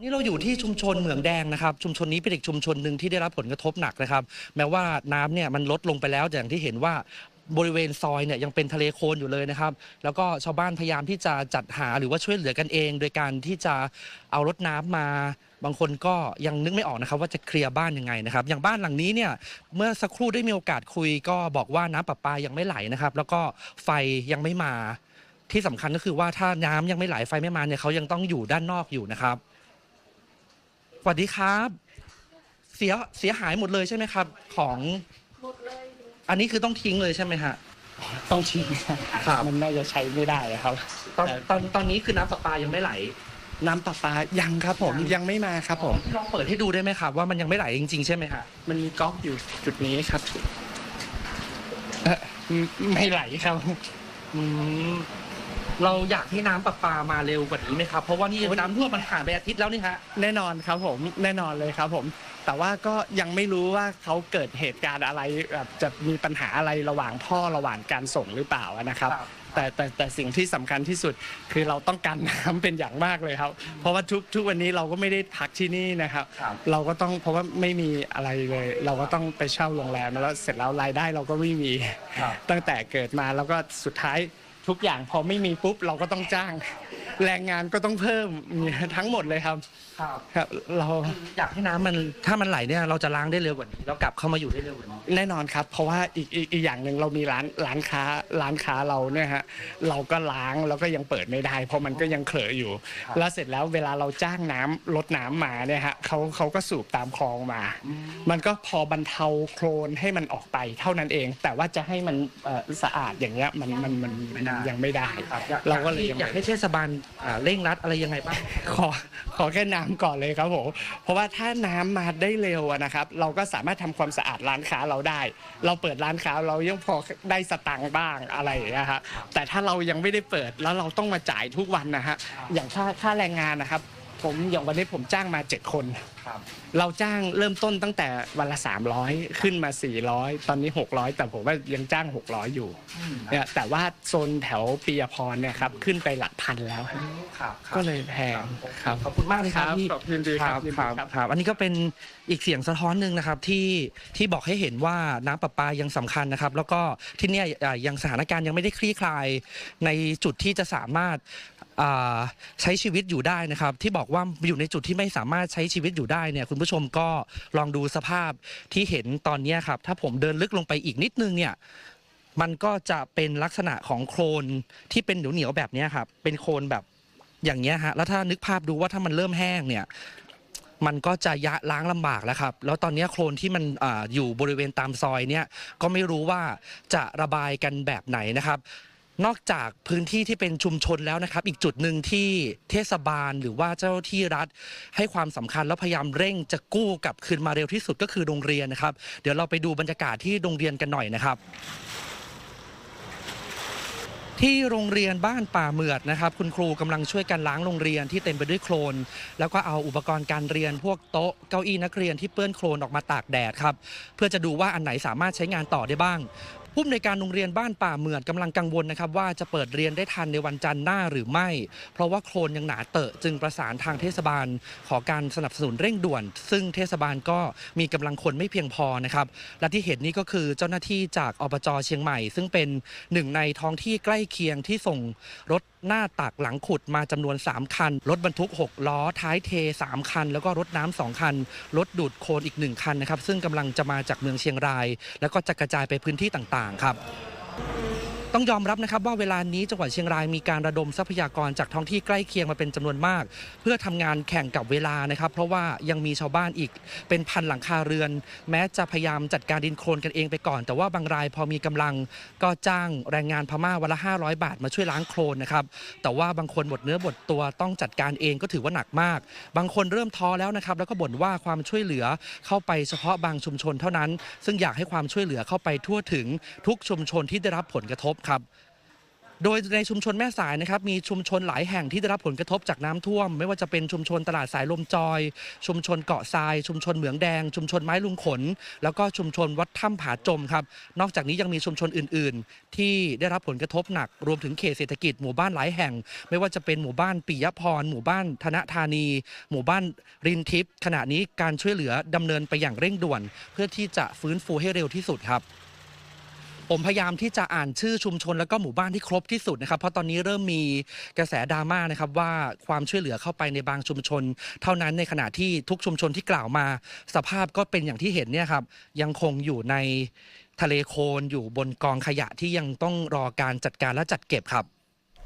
นี่เราอยู่ที่ชุมชนเหมืองแดงนะครับ ชุมชนนี้เป็นอีกชุมชนหนึ่งที่ได้รับผลกระทบหนักนะครับ แม้ว่าน้ำเนี่ยมันลดลงไปแล้วอย่างที่เห็นว่าบริเวณซอยเนี่ยยังเป็นทะเลโคลนอยู่เลยนะครับ แล้วก็ชาวบ้านพยายามที่จะจัดหาหรือว่าช่วยเหลือกันเอง โดยการที่จะเอารถน้ำมา บางคนก็ยังนึกไม่ออกนะครับ ว่าจะเคลียร์บ้านยังไงนะครับ อย่างบ้านหลังนี้เนี่ยเมื่อสักครู่ได้มีโอกาสคุย ก็บอกว่าน้ำประปายังไม่ไหลนะครับ แล้วก็ไฟยังไม่มา ที่สำคัญก็คือว่าถ้าน้ำยังไม่ไหลไฟไม่มาเนี่ยเขายังต้องอยู่ด้านนอกอยู่นะครับ สวัสดีครับ เสียเสียหายหมดเลยใช่ไหมครับ ของหมดเลย อันนี้คือต้องทิ้งเลยใช่ไหมฮะ ต้องทิ้งครับ มันน่าจะใช้ไม่ได้ครับ ตอนตอนตอนนี้คือน้ำประปายังไม่ไหล น้ำประปายังครับผมยังยังไม่มาครับผมลองเปิดให้ดูได้ไหมครับว่ามันยังไม่ไหลจริงๆ ใช่ไหมฮะมันมีก๊อกอยู่จุดนี้ครับเอ่อไม่ไหลครับอืม เราอยากให้น้ำประปามาเร็วกว่านี้ไหมครับ เพราะว่านี่น้ำท่วมมันผ่านไปอาทิตย์แล้วนี่ฮะ แน่นอนครับผมแน่นอนเลยครับผม แต่ว่าก็ยังไม่รู้ว่าเขาเกิดเหตุการณ์อะไรแบบจะมีปัญหาอะไรระหว่างท่อระหว่างการส่งหรือเปล่านะครับ ครับ แต่แต่แต่สิ่งที่สำคัญที่สุดคือเราต้องการน้ำเป็นอย่างมากเลยครับ เพราะว่าทุกทุกวันนี้เราก็ไม่ได้พักที่นี่นะครับ ครับ เราก็ต้องเพราะว่าไม่มีอะไรเลย เราก็ต้องไปเช่าโรงแรมแล้วเสร็จแล้วรายได้เราก็ไม่มี ครับ ตั้งแต่เกิดมาแล้วก็สุดท้าย ทุกอย่างพอไม่มีปุ๊บเราก็ต้องจ้าง แรงงานก็ต้องเพิ่มทั้งหมดเลยครับ ครับครับเราอยากให้น้ำมันถ้ามันไหลเนี่ยเราจะล้างได้เร็วกว่านี้แล้วกลับเข้ามาอยู่ได้เร็วกว่านี้ แน่นอนครับ เพราะว่าอีกอีกอีกอย่างหนึ่งเรามีร้านร้านค้าร้านค้าเราเนี่ยฮะเราก็ล้างแล้วก็ยังเปิดไม่ได้ เพราะมันก็ยังเขลออยู่ ครับ แล้วเสร็จแล้วเวลาเราจ้างน้ำรถน้ำมาเนี่ยฮะเขาเขาก็สูบตามคลองมา มันก็พอบรรเทาโคลนให้มันออกไปเท่านั้นเอง แต่ว่าจะให้มันเอ่อสะอาดอย่างเงี้ยมันมันมันมันยังไม่ได้เราก็เลยยังอยากให้เทศบาลอ่าเร่งรัดอะไรยังไงบ้าง ขอขอแค่น้ำก่อนเลยครับผมเพราะว่าถ้าน้ำมาได้เร็วอะนะครับ เราก็สามารถทำความสะอาดร้านค้าเราได้ เราเปิดร้านค้าเรายังพอได้สตังค์บ้างอะไรอย่างเงี้ยฮะแต่ถ้าเรายังไม่ได้เปิดแล้วเราต้องมาจ่ายทุกวันนะฮะอย่างค่าค่าแรงงานนะครับ ผมอย่างวันนี้ผมจ้างมา 7 คนครับเราจ้างเริ่มต้นตั้งแต่วันละ 300 ขึ้นมา 400 ตอนนี้ 600 แต่ผมว่ายังจ้าง 600 อยู่เนี่ยแต่ว่าโซนแถวปียพรเนี่ยครับขึ้นไปหลักพันแล้วฮะครับก็เลยแพงครับ ขอบคุณมากเลยครับที่ ขอบคุณดีครับครับครับอันนี้ก็เป็นอีกเสียงสะท้อนหนึ่งนะครับที่ที่บอกให้เห็นว่าน้ำประปายังสำคัญนะครับ แล้วก็ที่เนี่ยอ่ายังสถานการณ์ยังไม่ได้คลี่คลายในจุดที่จะสามารถอ่าใช้ชีวิตอยู่ได้นะครับ ที่บอกว่าอยู่ในจุดที่ไม่สามารถใช้ชีวิตอยู่ได้ได้เนี่ยคุณผู้ชมก็ลองดูสภาพที่เห็นตอนนี้ครับ ถ้าผมเดินลึกลงไปอีกนิดนึงเนี่ยมันก็จะเป็นลักษณะของโคลนที่เป็นเหนียวๆแบบนี้ครับ เป็นโคลนแบบอย่างเงี้ยฮะแล้วถ้านึกภาพดูว่าถ้ามันเริ่มแห้งเนี่ยมันก็จะยะล้างลำบากแล้วครับ แล้วตอนนี้โคลนที่มันออยู่บริเวณตามซอยเนี่ยก็ไม่รู้ว่าจะระบายกันแบบไหนนะครับ นอกจากพื้นที่ที่เป็นชุมชนแล้วนะครับ อีกจุดหนึ่งที่เทศบาลหรือว่าเจ้าที่รัฐ ให้ความสำคัญแล้วพยายามเร่งจะกู้กลับคืนมาเร็วที่สุดก็คือโรงเรียนนะครับ เดี๋ยวเราไปดูบรรยากาศที่โรงเรียนกันหน่อยนะครับที่โรงเรียนบ้านป่าเมือดนะครับ คุณครูกำลังช่วยกันล้างโรงเรียนที่เต็มไปด้วยโคลน แล้วก็เอาอุปกรณ์การเรียนพวกโต๊ะเก้าอี้นักเรียนที่เปื้อนโคลนออกมาตากแดดครับ เพื่อจะดูว่าอันไหนสามารถใช้งานต่อได้บ้าง ผู้อำนวยการโรงเรียนบ้านป่าเหมือดกำลังกังวลนะครับว่าจะเปิดเรียนได้ทันในวันจันทร์หน้าหรือไม่ เพราะว่าโคลนยังหนาเตอะจึงประสานทางเทศบาล ขอการสนับสนุนเร่งด่วน ซึ่งเทศบาลก็มีกำลังคนไม่เพียงพอนะครับและที่เห็นนี่ก็คือเจ้าหน้าที่จากอบจเชียงใหม่ ซึ่งเป็นหนึ่งในท้องที่ใกล้เคียงที่ส่งรถหน้าตักหลังขุดมาจำนวน 3 คัน รถบรรทุก 6 ล้อ ท้ายเท 3 คัน แล้วก็รถน้ำสองคัน รถดูดโคลนอีก 1 คันนะครับซึ่งกำลังจะมาจากเมืองเชียงราย แล้วก็จะกระจายไปพื้นที่ต่างๆครับ ต้องยอมรับนะครับว่าเวลานี้จังหวัดเชียงรายมีการระดมทรัพยากรจากท้องที่ใกล้เคียงมาเป็นจำนวนมาก เพื่อทำงานแข่งกับเวลานะครับ เพราะว่ายังมีชาวบ้านอีกเป็นพันหลังคาเรือน แม้จะพยายามจัดการดินโคลนกันเองไปก่อน แต่ว่าบางรายพอมีกำลังก็จ้างแรงงานพม่าวันละ 500 บาทมาช่วยล้างโคลนนะครับแต่ว่าบางคนหมดเนื้อหมดตัวต้องจัดการเองก็ถือว่าหนักมาก บางคนเริ่มท้อแล้วนะครับแล้วก็บ่นว่าความช่วยเหลือเข้าไปเฉพาะบางชุมชนเท่านั้น ซึ่งอยากให้ความช่วยเหลือเข้าไปทั่วถึงทุกชุมชนที่ได้รับผลกระทบครับ โดยในชุมชนแม่สายนะครับ มีชุมชนหลายแห่งที่ได้รับผลกระทบจากน้ำท่วม ไม่ว่าจะเป็นชุมชนตลาดสายลมจอย ชุมชนเกาะทราย ชุมชนเหมืองแดง ชุมชนไม้ลุงขน แล้วก็ชุมชนวัดถ้ำผาจมครับ นอกจากนี้ยังมีชุมชนอื่น ๆ ที่ได้รับผลกระทบหนัก รวมถึงเขตเศรษฐกิจหมู่บ้านหลายแห่ง ไม่ว่าจะเป็นหมู่บ้านปิยพร หมู่บ้านธนธานี หมู่บ้านรินทิพย์ขณะนี้การช่วยเหลือดำเนินไปอย่างเร่งด่วน เพื่อที่จะฟื้นฟูให้เร็วที่สุดครับ ผมพยายามที่จะอ่านชื่อชุมชนแล้วก็หมู่บ้านที่ครบที่สุดนะครับ เพราะตอนนี้เริ่มมีกระแสดราม่านะครับว่าความช่วยเหลือเข้าไปในบางชุมชน เท่านั้นในขณะที่ทุกชุมชนที่กล่าวมา สภาพก็เป็นอย่างที่เห็นเนี่ยครับยังคงอยู่ในทะเลโคลนอยู่บนกองขยะที่ยังต้องรอการจัดการและจัดเก็บครับ